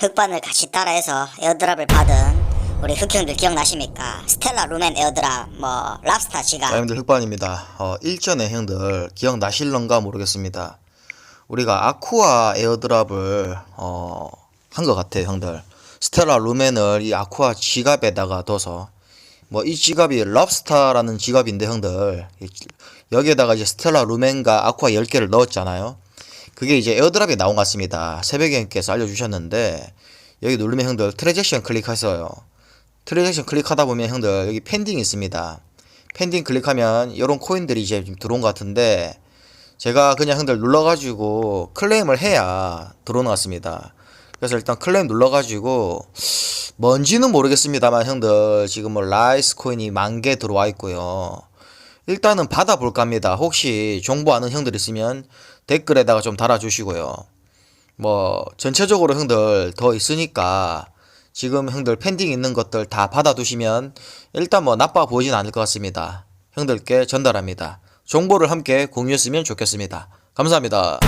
흑반을 같이 따라해서 에어드랍을 받은 우리 흑형들 기억나십니까? 스텔라 루멘 에어드랍, 뭐 랍스타 자, 지갑 형들 흑반입니다. 어, 일전에 형들 기억나실런가 모르겠습니다. 우리가 아쿠아 에어드랍을 어, 한 것 같아요, 형들. 스텔라 루멘을 이 아쿠아 지갑에다가 둬서 뭐 이 지갑이 럽스타라는 지갑인데 형들 이- 여기에다가 이제 스텔라 루멘과 아쿠아 10개를 넣었잖아요. 그게 이제 에어드랍에 나온 것 같습니다. 새벽에 형께서 알려주셨는데 여기 누르면 형들 트랜잭션 클릭하세요. 트랜잭션 클릭하다 보면 형들 여기 펜딩 있습니다. 펜딩 클릭하면 이런 코인들이 이제 좀 들어온 것 같은데 제가 그냥 형들 눌러가지고 클레임을 해야 들어오는 것 같습니다. 그래서 일단 클레임 눌러가지고 뭔지는 모르겠습니다만 형들 지금 뭐 라이스 코인이 만 개 들어와 있고요. 일단은 받아볼까 합니다. 혹시 정보 아는 형들 있으면 댓글에다가 좀 달아주시고요. 뭐 전체적으로 형들 더 있으니까 지금 형들 펜딩 있는 것들 다 받아두시면 일단 뭐 나빠 보이진 않을 것 같습니다. 형들께 전달합니다. 정보를 함께 공유했으면 좋겠습니다. 감사합니다.